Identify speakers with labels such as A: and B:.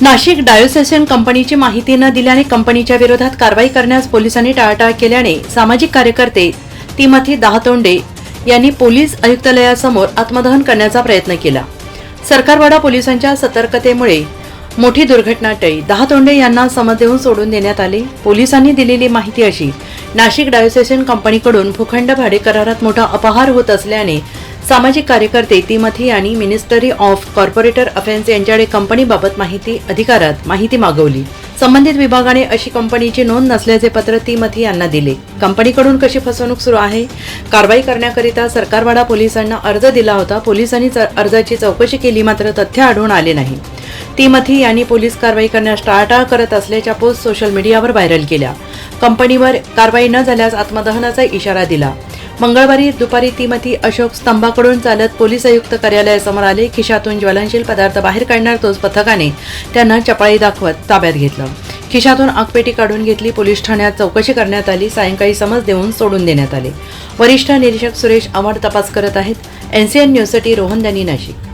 A: Nashik diocesan कंपनीची माहिती न दिल्याने कंपनीच्या विरोधात कारवाई करण्यास पोलिसांनी टाळाटाळ केल्याने सामाजिक कार्यकर्ते तिमथी दहातोंडे यांनी पोलीस आयुक्तालयासमोर आत्मदहन करण्याचा प्रयत्न केला. सरकारवाडा पोलिसांच्या सतर्कतेमुळे मोठी दुर्घटना टळी. दहातोंडे यांना समज देऊन सोडून देण्यात आले. पोलिसांनी दिलेली माहिती अशी नाशिक डायोसेशन कंपनीकडून भूखंड भाडे करारात मोठा अपहार होत असल्याने सामाजिक कार्यकर्ते तिमथी आणि मिनिस्टरी ऑफ कॉर्पोरेटर अफेन्स यांच्याकडे कंपनीबाबत माहिती अधिकारात माहिती मागवली. संबंधित विभागाने अशी कंपनीची नोंद नसल्याचे पत्र तिमथी यांना दिले. कंपनीकडून कशी फसवणूक सुरू आहे? कारवाई करण्याकरिता सरकारवाडा पोलिसांना अर्ज दिला होता. पोलिसांनी च- अर्जाची चौकशी केली मात्र तथ्य आढळून आले नाही. तिमथी यांनी पोलीस कारवाई करण्यास टाळाटाळ करत असल्याच्या पोस्ट सोशल मीडियावर व्हायरल केल्या. कंपनीवर कारवाई न झाल्यास आत्मदहनाचा इशारा दिला. मंगळवारी दुपारी तिमती अशोक स्तंभाकडून चालत पोलीस आयुक्त कार्यालयासमोर आले खिशातून ज्वलनशील पदार्थ बाहेर काढणार तोच पथकाने त्यांना चपाळी दाखवत ताब्यात घेतलं. खिशातून आगपेटी काढून घेतली पोलीस ठाण्यात चौकशी करण्यात आली सायंकाळी समज देऊन सोडून देण्यात आले. वरिष्ठ निरीक्षक सुरेश आव्हाड तपास करत आहेत. एनसीएन न्यूजसाठी रोहन दानी नाशिक.